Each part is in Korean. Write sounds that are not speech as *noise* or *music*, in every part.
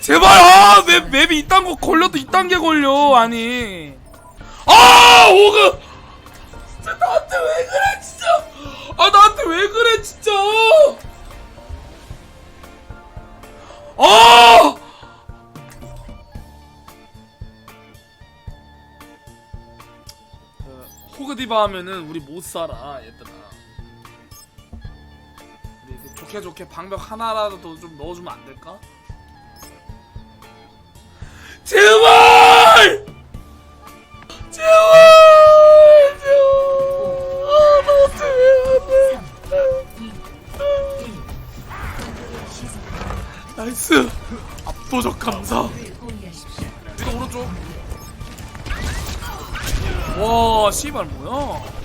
제발 아 맵, 맵이 이딴 거 걸려도 이딴 게 걸려 아니. 아 호그! 진짜 나한테 왜 그래 진짜! 아 나한테 왜 그래 진짜! 아! 그, 호그디바 하면은 우리 못 살아 얘들아. 우리 그 좋게 좋게 방벽 하나라도 좀 넣어주면 안 될까? 제발! 제발! 제발! 아, 나한테 왜안 돼? 나이스! 압도적 감사! 이거 오른쪽! 와, 씨발 뭐야?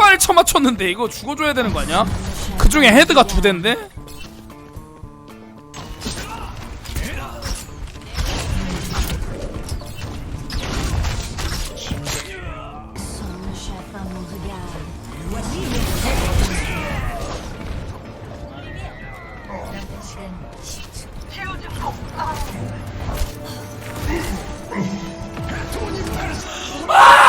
발 쳐맞췄는데 이거 죽어줘야 되는 거 아니야? 그 중에 헤드가 두 대인데? Son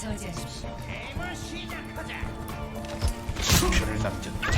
저지하십시오. 표를 남겼다.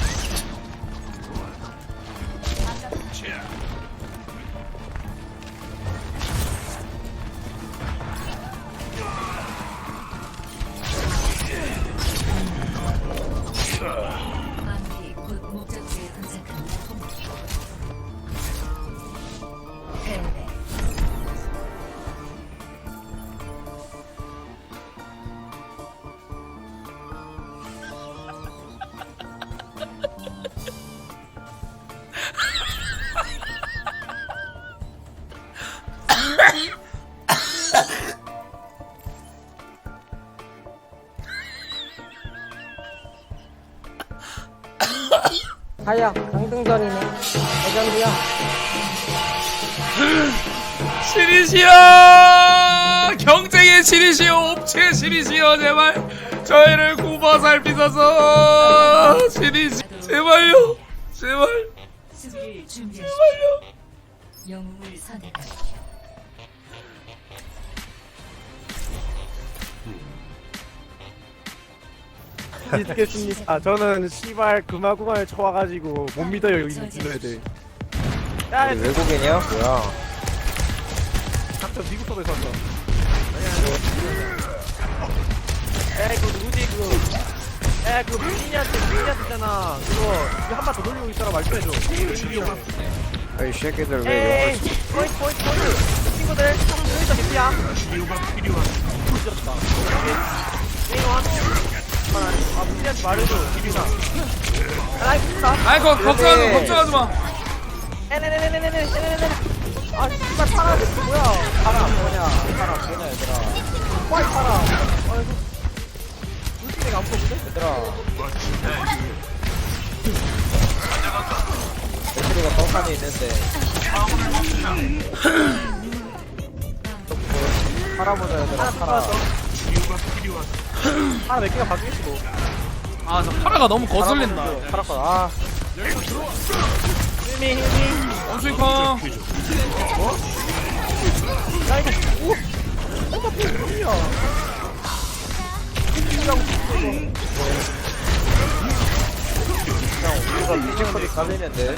하야 강등전이네. 레전드야. *gasps* 시리시여 경쟁의 시리시여 옵체 시리시여 제발! 저희를 굽어 살피소서! 시리시! 제발요! 제발! 준비하십시오. 영웅을 선택하십시오. 믿겠습니다. 아, 저는 씨발 금화궁을 쳐와가지고 못 믿어요 여기 있는 딜러애들. 야, 외국인이야? 뭐야 닥쳐 미국 서버에서 왔어. 에이 그 누구지 그. 에이 그 민이한테 민이한테 있잖아. 그거 한번 더 돌리고 있더라 말씀해줘. 이 새끼들 왜 에이 포인트 포인트 포인트. 친구들 여기서 개피야. 필요한. 늦었다. 게임 원. 말해줘. 기빈아. 아이 거 걱정하지 마 걱정하지 마 네네네네네네네네네. 아, 씨발 파라 뭐야? 파라 뭐냐? 파라 뭐냐 얘들아? 빨리 파라. 아이고. 물기가 안 보는데? 얘들아. 배터리가 떡하니 있는데. 파라 보자 얘들아. 파라. 파라 몇 개가 바뀌겠지 뭐. 아 저 파라가 너무 거슬린다 파라 거. 아. 원숭이 커야 이거 오! 이거 뭐야? 그냥 우리가 뮤지컬이 깔리는데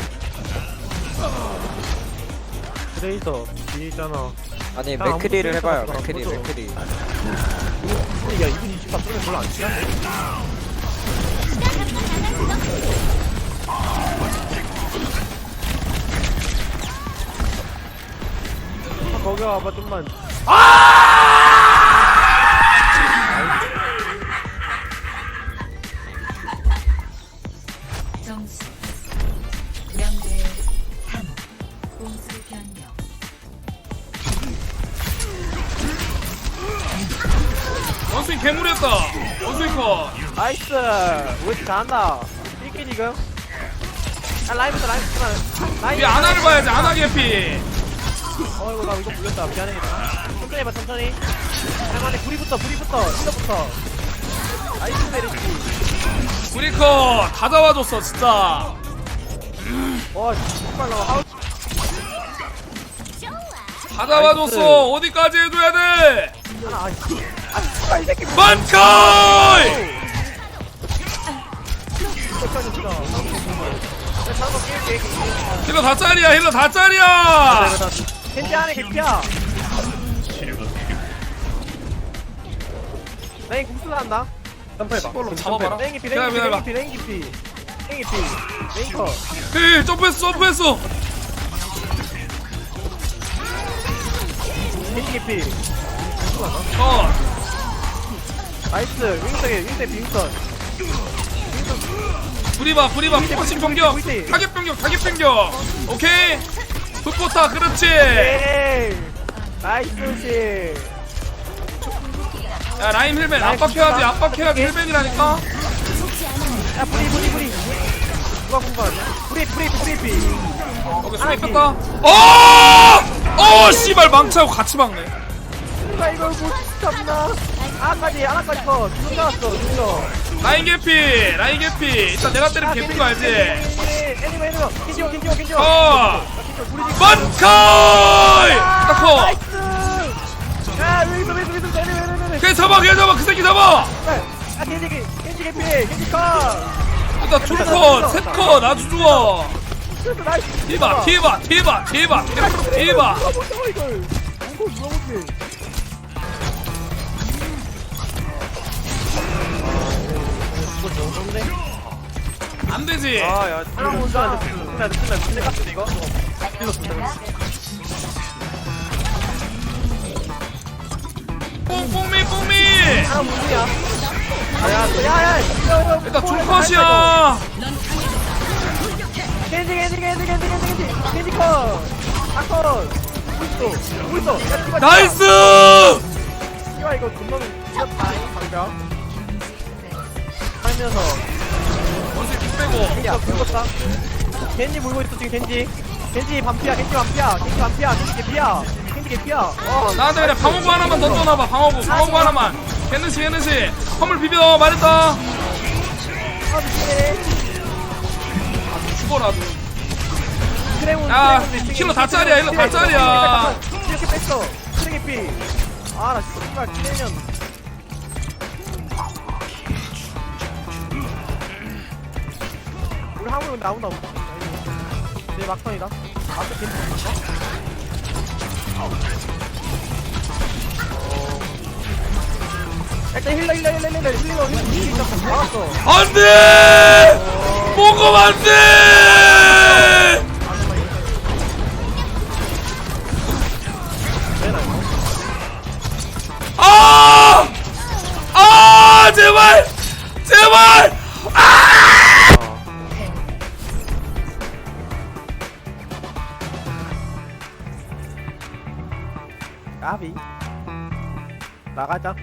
트레이서 뒤에 있잖아 아니 아, 맥크리를 아무것도 해봐요 생각 안 맥크리 맥크리 야 이분 20바 쓰면 별로 안 치는데 거기 와봐 좀만. 점수 명대 3 공수 변경 원숭이 괴물이었다. 원숭이 컷. 나이스. 우리 잘한다 1킬 지금 야 라인부터 라인부터 라인 우리 아나를 봐야지 아나 개피 어이구 나 이거 물렸다. 미안해 천천히 해봐 천천히. 할만해. 불이부터 불이부터 힐러부터 나이스 메리지. 우리 컷다 잡아줬어 진짜. 와 정말 너 하우. 다 잡아줬어. 어디까지 해줘야 돼? 하나 아 씨. 아 씨발 이 새끼. 만카이! 진짜 게임 힐러 다 짤이야 힐러 다 짤이야 겐지 안에 개피야 레인 국수 나간다. 점프해봐. 잡아봐라. 레인 기피 기다려, 레인. 기피 레인 기피. 레인 기피. 레인 컷 헤이 점프했어 점프했어. 겐지 기피. 컷 나이스. 윙석에 윙석 빙선. 브리바 브리바 포커싱 변경. 타겟 변경 타겟 변경. 오케이 풋포타 그렇지. 에이 나이스 씨야 라임 힐맨 압박해야지 압박해야지. 힐맨이라니까. 야 브리 브리 브리. 누가 공부하냐 브리 브리 브리 브리. 오케이 수비 뺐다 어! 어 씨발 망치하고 같이 막네. 누가 이걸 못 잡나. 아까지 하나까지 컷. 두명 나왔어 두명 라인 개피 라인 개피. 일단 내가 때리면 개피인 거 알지? 킨지오 킨지오 어 우리 집 만카이! 딱커! 아, 어. 야, 위로, 위로, 위로, 내려, 내려, 내려. 걔 잡아, 걔 잡아, 그 새끼 잡아! 네. 아, 겐지, 겐지, 겐지, 겐지 커! 나 둘컷, 셋컷, 아주 좋아! 나이스! 티바, 티바, 티바, 티바, 티바! 누가 못 잡아, 이걸! 이거 누가 못 잡아? 안 되지. 아, 야, 끝나, 끝나, 끝나, 끝나, 이거. 뽕뽕미 뽕미 하나 문이야 야야야 야야 일단 중컷이야 겐지 겐지 겐지 겐지 겐지 겐지 겐지 컷 아컷 울쏘 울쏘 야 티바 나이스! 티바 이거 존나는 다잉 방벽 살면서 원숭이 킥 빼고 야 겐지 물고 있어 지금 겐지 겐지 반피야 겐지 반피야. 겐지 반피야 겐지 개피야. 겐지 개피야. 어. 나한테 그냥 방어구 하나만 던져놔봐 방어구. 방어구 하나만. 개느시 개느시 허물 비벼 말했다. 아 미치네. 죽어라 크레몬 야, 킬로 다 짤이야, 킬로 다 짤이야. 이렇게 뺐어. 크레기 아나 씨발 키내년 우리 한국 나온다 얘 막판이다. 앞에 팀 어. 일단 힐러 힐러 힐러 힐러 힐러 힐러 힐러 막았어. 안돼! 보고 안돼! 아! 아! 제발! 제발! 까비. 나가자